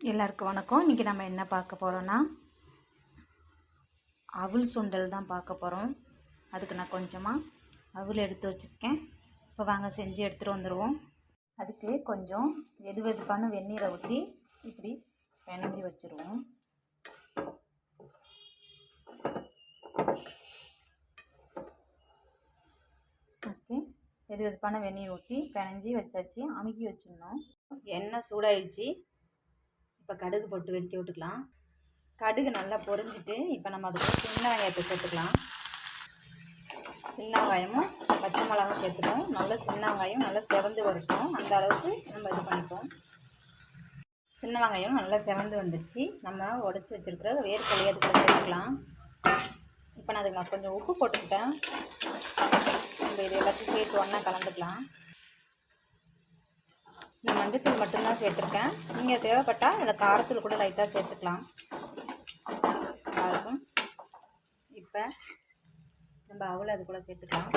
எல்லாருக்கும் வணக்கம். இன்றைக்கி நம்ம என்ன பார்க்க போகிறோன்னா அவுள் சுண்டல் தான் பார்க்க போகிறோம் அதுக்கு நான் கொஞ்சமாக அவுள் எடுத்து வச்சுருக்கேன். இப்போ வாங்க செஞ்சு எடுத்துகிட்டு வந்துடுவோம் அதுக்கு கொஞ்சம் வெது வெதுப்பான வெந்நீரை ஊற்றி இப்படி பிணைஞ்சி வச்சுருவோம். ஓகே. வெது வெதுப்பான வெந்நீர் ஊற்றி பிணைஞ்சி வச்சாச்சு அமுக்கி வச்சிடணும். எண்ணெய் சூடாயிடுச்சு. இப்போ கடுகு போட்டு வெடிக்க விட்டுக்கலாம். கடுகு நல்லா பொரிஞ்சிட்டு இப்போ நம்ம அதுக்கு சின்ன வெங்காயத்தை சேர்த்துக்கலாம். சின்ன வெங்காயமும் பச்சை மிளகாவும் சேர்த்துட்டோம் நல்லா சின்ன வெங்காயம் நல்லா செவந்து வரட்டும். அந்த அளவுக்கு நம்ம இது பண்ணிப்போம். சின்ன வெங்காயம் நல்லா செவந்து வந்துடுச்சு நம்ம உடச்சி வச்சுருக்கிற வேர்க்கலையை அதுக்கு சேர்த்துக்கலாம். இப்போ நான் அதுக்கு நான் கொஞ்சம் உப்பு போட்டுக்கிட்டேன். நம்ம இது எல்லாத்தையும் சேர்த்து ஒன்றா கலந்துக்கலாம். மஞ்சத்தூள் மட்டும்தான் சேர்த்துருக்கேன். நீங்கள் தேவைப்பட்டால் இதில் காரத்தூள் கூட லைட்டாக சேர்த்துக்கலாம். நல்லாயிருக்கும் இப்போ நம்ம அவளை அது கூட சேர்த்துக்கலாம்.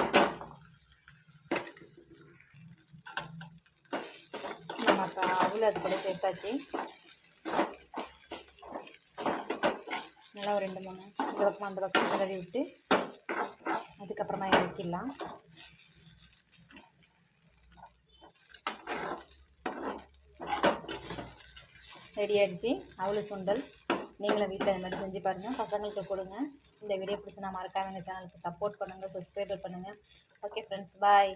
நம்ம அவ்வளோ அது கூட சேர்த்தாச்சு. நல்லா ஒரு ரெண்டு மூணு இந்த பக்கம் அந்த பக்கம் கிளறி விட்டு அதுக்கப்புறமா இறக்கிடலாம். ரெடி ஆகிடுச்சு அவ்வளோ சுண்டல். நீங்களும் வீட்டில் இந்த மாதிரி செஞ்சு பாருங்கள் பசங்களுக்கு கொடுங்க. இந்த வீடியோ பிடிச்சினா மறக்காம எங்கள் சேனலுக்கு சப்போர்ட் பண்ணுங்கள் சப்ஸ்கிரைப் பண்ணுங்கள் ஓகே ஃப்ரெண்ட்ஸ் பாய்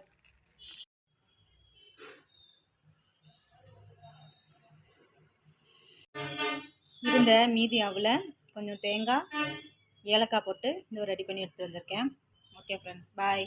இருந்த மீதி அவளை கொஞ்சம் தேங்காய் ஏலக்காய் போட்டு இந்த ரெடி பண்ணி எடுத்து வந்திருக்கேன். Okay friends bye